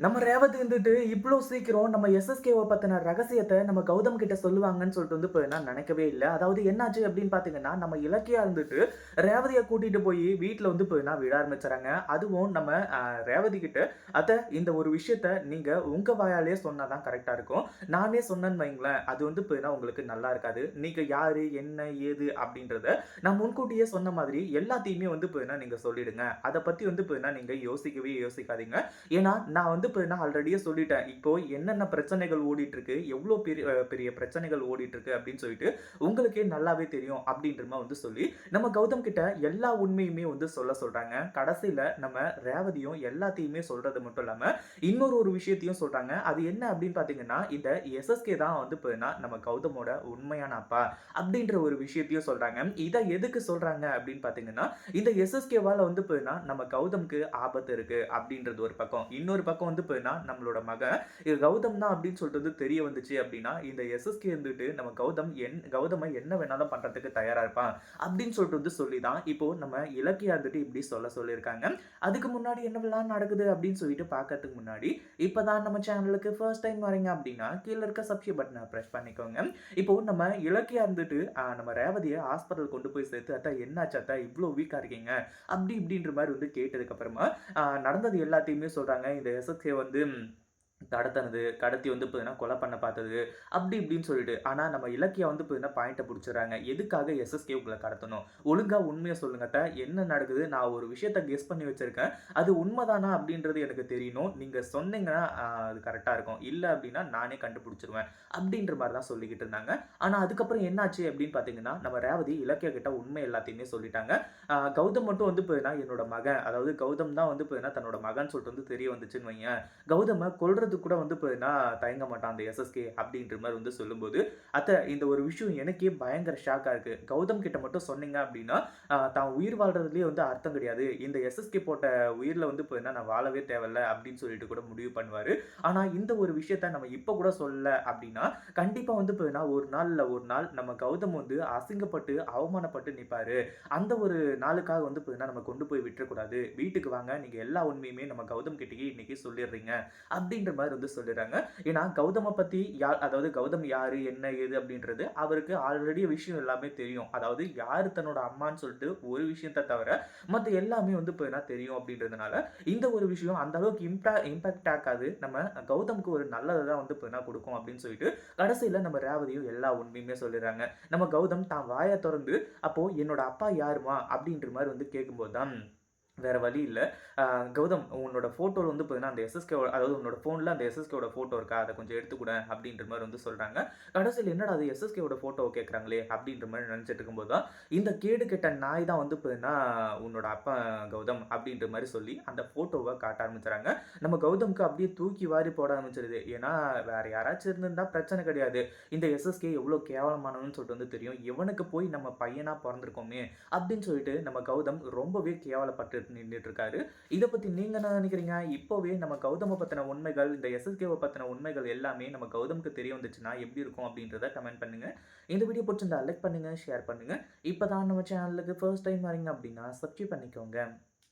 நம்ம ரேவதி இருந்துட்டு இவ்வளோ சீக்கிரம் நம்ம எஸ்எஸ்கேவை பற்றின ரகசியத்தை நம்ம கௌதம் கிட்ட சொல்லுவாங்கன்னு சொல்லிட்டு வந்து இப்போ நான் நினைக்கவே இல்லை அதாவது என்னாச்சு அப்படின்னு பார்த்தீங்கன்னா, நம்ம இலக்கியா இருந்துட்டு ரேவதியை கூட்டிட்டு போய் வீட்டில் வந்து இப்போ நான் விட ஆரம்பிச்சுறாங்க. அதுவும் நம்ம ரேவதி கிட்ட, அதை இந்த ஒரு விஷயத்த நீங்கள் உங்கள் வாயாலே சொன்னால் தான் கரெக்டாக இருக்கும். நானே சொன்னேன்னு வைங்களேன், அது வந்து இப்போ உங்களுக்கு நல்லா இருக்காது. நீங்கள் யார் என்ன, ஏது அப்படின்றத நான் முன்கூட்டியே சொன்ன மாதிரி எல்லாத்தையுமே வந்து இப்போ நீங்கள் சொல்லிடுங்க. அதை பற்றி வந்து இப்போ நீங்கள் யோசிக்கவே யோசிக்காதீங்க. ஏன்னா நான் வந்து இப்போ நான் ஆல்ரெடியே சொல்லிட்டேன். இப்போ என்னென்ன பிரச்சனைகள் ஓடிட்டு இருக்கு, எவ்வளோ பெரிய பெரிய பிரச்சனைகள் ஓடிட்டு இருக்கு அப்படின்னு சொல்லிட்டு உங்களுக்கே நல்லாவே தெரியும் அப்படின்ற வந்து சொல்லி, நம்ம கௌதம் கிட்ட எல்லா உண்மையுமே வந்து சொல்ல சொல்றாங்க. கடைசியில் நம்ம ரேவதியும் எல்லாத்தையுமே சொல்றது மட்டும் இல்லாமல் இன்னொரு ஒரு விஷயத்தையும் சொல்றாங்க. அது என்ன அப்படின்னு பார்த்தீங்கன்னா, இந்த எஸ்எஸ்கே தான் வந்து இப்போ நம்ம கௌதமோட உண்மையான அப்பா அப்படின்ற ஒரு விஷயத்தையும் சொல்றாங்க. இதை எதுக்கு சொல்றாங்க அப்படின்னு பார்த்தீங்கன்னா, இந்த எஸ்எஸ்கேவால் வந்து இப்போ நம்ம கௌதம்க்கு ஆபத்து இருக்கு அப்படின்றது ஒரு பக்கம். இன்னொரு பக்கம் வந்து போயின்னா நம்மளோட மகன் இது கௌதம் தான் அப்படின்னு சொல்லிட்டு வந்து தெரிய வந்துச்சு அப்படின்னா, இந்த எஸ்எஸ்கே இருந்துட்டு நம்ம கௌதம் என் கௌதமை என்ன வேணாலும் பண்றதுக்கு தயாரா இருப்பான் அப்படின்னு சொல்லிட்டு வந்து சொல்லி தான் இப்போ நம்ம இலக்கியா இருந்துட்டு இப்படி சொல்ல சொல்லியிருக்காங்க. அதுக்கு முன்னாடி என்னவெல்லாம் நடக்குது அப்படின்னு சொல்லிட்டு பார்க்கறதுக்கு முன்னாடி, இப்போ தான் நம்ம சேனலுக்கு ஃபர்ஸ்ட் டைம் வரீங்க அப்படின்னா, கீழே இருக்க சப்ஸ்கிரைப் பட்டனை ப்ரெஸ் பண்ணிக்கோங்க. இப்போ நம்ம இலக்கியா இருந்துட்டு நம்ம ரேவதியை ஹாஸ்பிட்டல் கொண்டு போய் சேர்த்து, "அத்த என்னாச்சு அத்த இவ்வளோ வீக்காக இருக்கீங்க?" அப்படி இப்படின்ற மாதிரி வந்து கேட்டதுக்கு அப்புறமா, நடந்தது எல்லாத்தையுமே சொல்றாங்க. இந்த எஸ்எஸ் எஸ்எஸ்கே வந்து கடத்துனது, கடத்தி வந்து பார்த்தீங்கன்னா கொலை பண்ண பார்த்தது, அப்படி இப்படின்னு சொல்லிட்டு. ஆனால் நம்ம இலக்கியா வந்து பார்த்தீங்கன்னா பாயிண்ட்டை பிடிச்சிடுறாங்க எதுக்காக எஸ்எஸ்கே உங்களை கடத்தணும்? ஒழுங்காக உண்மையை சொல்லுங்க த என்ன நடக்குது? நான் ஒரு விஷயத்த கெஸ் பண்ணி வச்சுருக்கேன் அது உண்மைதானா அப்படின்றது எனக்கு தெரியணும். நீங்கள் சொன்னீங்கன்னா அது கரெக்டாக இருக்கும். இல்லை அப்படின்னா நானே கண்டுபிடிச்சிருவேன் அப்படின்ற மாதிரி தான் சொல்லிக்கிட்டு இருந்தாங்க. ஆனால் அதுக்கப்புறம் என்னாச்சு அப்படின்னு பார்த்தீங்கன்னா, நம்ம ரேவதி இலக்கியா கிட்ட உண்மை எல்லாத்தையுமே சொல்லிட்டாங்க. கௌதம் மட்டும் வந்து பார்த்தீங்கன்னா என்னோட மகன். அதாவது கௌதம் தான் வந்து பார்த்தீங்கன்னா தன்னோட மகன் சொல்லிட்டு வந்து தெரிய வந்துச்சுன்னு வையேன். கொள்றது கொல்றதுக்கு கூட வந்து பார்த்தீங்கன்னா தயங்க மாட்டான் அந்த எஸ்எஸ்கே அப்படின்ற மாதிரி வந்து சொல்லும்போது, அத்தை இந்த ஒரு விஷயம் எனக்கே பயங்கர ஷாக்காக இருக்கு. கௌதம் கிட்ட மட்டும் சொன்னீங்க அப்படின்னா, தான் உயிர் வாழ்றதுலேயே வந்து அர்த்தம் கிடையாது. இந்த எஸ்எஸ்கே போட்ட உயிரில் வந்து பார்த்தீங்கன்னா நான் வாழவே தேவையில்ல அப்படின்னு சொல்லிட்டு கூட முடிவு பண்ணுவார் ஆனால் இந்த ஒரு விஷயத்த நம்ம இப்போ கூட சொல்லல அப்படின்னா, கண்டிப்பாக வந்து பார்த்தீங்கன்னா ஒரு நாளில் ஒரு நாள் நம்ம கௌதம் வந்து அசிங்கப்பட்டு, அவமானப்பட்டு நிற்பார் அந்த ஒரு நாளுக்காக வந்து பார்த்தீங்கன்னா நம்ம கொண்டு போய் விட்டுறக்கூடாது. வீட்டுக்கு வாங்க. நீங்கள் எல்லா உண்மையுமே நம்ம கௌதம் கிட்டேயே இன்னைக்கு சொல்லிடுறீங்க." அப்படின்ற மாதிரி வந்து சொல்லிடுறாங்க. ஏன்னா கௌதம பற்றி யார் அதாவது கௌதம் யாரு, என்ன, ஏது அப்படின்றது அவருக்கு ஆல்ரெடி விஷயம் எல்லாமே தெரியும். அதாவது யார் தன்னோட அம்மான்னு சொல்லிட்டு ஒரு விஷயத்தை தவிர, மற்ற எல்லாமே வந்து பார்த்தீங்கன்னா தெரியும் அப்படின்றதுனால, இந்த ஒரு விஷயம் அந்த அளவுக்கு இம்பா இம்பாக்ட் ஆக்காது. நம்ம கௌதமுக்கு ஒரு நல்லதை தான் வந்து என்ன கொடுக்கும் அப்படின்னு சொல்லிட்டு, கடைசியில் நம்ம ரேவதியும் எல்லா உண்மையுமே சொல்லிடுறாங்க. நம்ம கௌதம் தான் வாயை திறந்து அப்போது என்னோட அப்பா யாரும்மா?" அப்படின்ற மாதிரி வந்து கேட்கும்போது தான் வேறு வழி இல்லை "கௌதம் உன்னோட ஃபோட்டோவில் வந்து பார்த்தீங்கன்னா அந்த எஸ்எஸ்கே அதாவது உன்னோட ஃபோனில் அந்த எஸ்எஸ்கேவோட ஃபோட்டோ இருக்கா? அதை கொஞ்சம் எடுத்துக்கூட அப்படின்ற மாதிரி வந்து சொல்கிறாங்க கடைசியில் என்னடா அது எஸ்எஸ்கேவோட ஃபோட்டோ கேட்குறாங்களே அப்படின்ற மாதிரி நினச்சிட்டு இருக்கும்போது தான், "இந்த கேடு கெட்ட நாய் தான் வந்து பார்த்தீங்கன்னா உன்னோட அப்பா கௌதம்." அப்படின்ற மாதிரி சொல்லி அந்த ஃபோட்டோவை காட்ட ஆரம்பிச்சுறாங்க. நம்ம கௌதம்க்கு அப்படியே தூக்கி வாரி போட ஆரம்பிச்சிருது ஏன்னா வேறு யாராச்சும் இருந்திருந்தால் பிரச்சனை கிடையாது. இந்த எஸ்எஸ்கே எவ்வளோ கேவலமானவன்னு சொல்லிட்டு வந்து தெரியும். இவனுக்கு போய் நம்ம பையனாக பிறந்திருக்கோமே அப்படின்னு சொல்லிட்டு நம்ம கௌதம் ரொம்பவே கேவலப்பட்டு நின்றுட்டு இருக்காரு. இதை பத்தி நீங்க என்ன நினைக்கிறீங்க? இப்போவே நம்ம கௌதம பத்தின உண்மைகள், இந்த எஸ்எஸ்கேவை பத்தின உண்மைகள் எல்லாமே நம்ம கௌதமுக்கு தெரிய வந்துச்சுன்னா எப்படி இருக்கும் அப்படின்றத கமெண்ட் பண்ணுங்க. இந்த வீடியோ பிடிச்சிருந்தா லைக் பண்ணுங்க, ஷேர் பண்ணுங்க. இப்போ தான் நம்ம சேனலுக்கு ஃபர்ஸ்ட் டைம் வரீங்க அப்படின்னா சப்ஸ்கிரைப் பண்ணிக்கோங்க.